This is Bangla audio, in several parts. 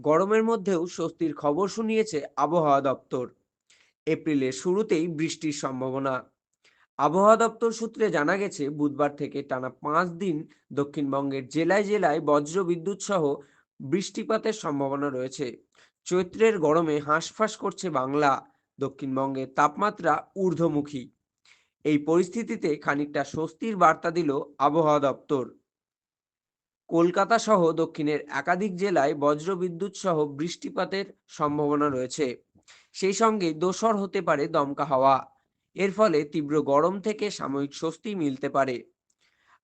গরমের মধ্যেও স্বস্তির খবর শুনিয়েছে আবহাওয়া দপ্তর। এপ্রিলের শুরুতেই বৃষ্টির সম্ভাবনা। আবহাওয়া দপ্তর সূত্রে জানা গেছে, বুধবার থেকে টানা পাঁচ দিন দক্ষিণবঙ্গের জেলায় জেলায় বজ্র বিদ্যুৎ সহ বৃষ্টিপাতের সম্ভাবনা রয়েছে। চৈত্রের গরমে হাঁসফাঁস করছে বাংলা। দক্ষিণবঙ্গের তাপমাত্রা ঊর্ধ্বমুখী। এই পরিস্থিতিতে খানিকটা স্বস্তির বার্তা দিল আবহাওয়া দপ্তর। কলকাতা সহ দক্ষিণের একাধিক জেলায় বজ্রবিদ্যুৎ সহ বৃষ্টিপাতের সম্ভাবনা রয়েছে। সেই সঙ্গে দোসর হতে পারে দমকা হাওয়া। এর ফলে তীব্র গরম থেকে সাময়িক স্বস্তি মিলতে পারে।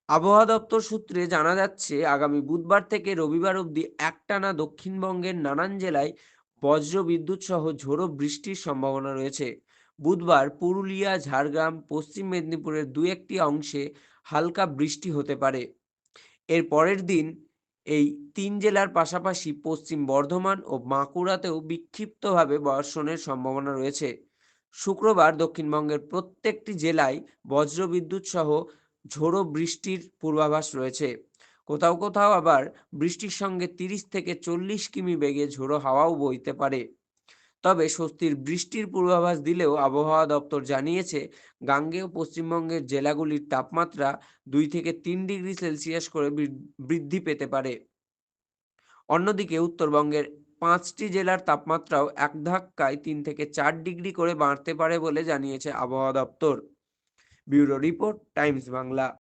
আবহাওয়া দপ্তর সূত্রে জানা যাচ্ছে, আগামী বুধবার থেকে রবিবার অবধি একটানা দক্ষিণবঙ্গের নানান জেলায় বজ্র বিদ্যুৎ সহ ঝোড়ো বৃষ্টির সম্ভাবনা রয়েছে। বুধবার পুরুলিয়া, ঝাড়গ্রাম, পশ্চিম মেদিনীপুরের দু একটি অংশে হালকা বৃষ্টি হতে পারে। এর পরের দিন এই তিন জেলার পাশাপাশি পশ্চিম বর্ধমান ও বাঁকুড়াতেও বিক্ষিপ্তভাবে বর্ষণের সম্ভাবনা রয়েছে। শুক্রবার দক্ষিণবঙ্গের প্রত্যেকটি জেলায় বজ্রবিদ্যুৎ সহ ঝোড়ো বৃষ্টির পূর্বাভাস রয়েছে। কোথাও কোথাও আবার বৃষ্টির সঙ্গে তিরিশ থেকে চল্লিশ কিমি বেগে ঝোড়ো হাওয়াও বইতে পারে। তবে স্বস্তির বৃষ্টির পূর্বাভাস দিলেও আবহাওয়া দপ্তর জানিয়েছে, গাঙ্গেয় পশ্চিমবঙ্গের জেলাগুলির তাপমাত্রা দুই থেকে তিন ডিগ্রি সেলসিয়াস করে বৃদ্ধি পেতে পারে। অন্যদিকে উত্তরবঙ্গের পাঁচটি জেলার তাপমাত্রাও এক ধাক্কায় তিন থেকে চার ডিগ্রি করে বাড়তে পারে বলে জানিয়েছে আবহাওয়া দপ্তর। Bureau report, Times Bangla.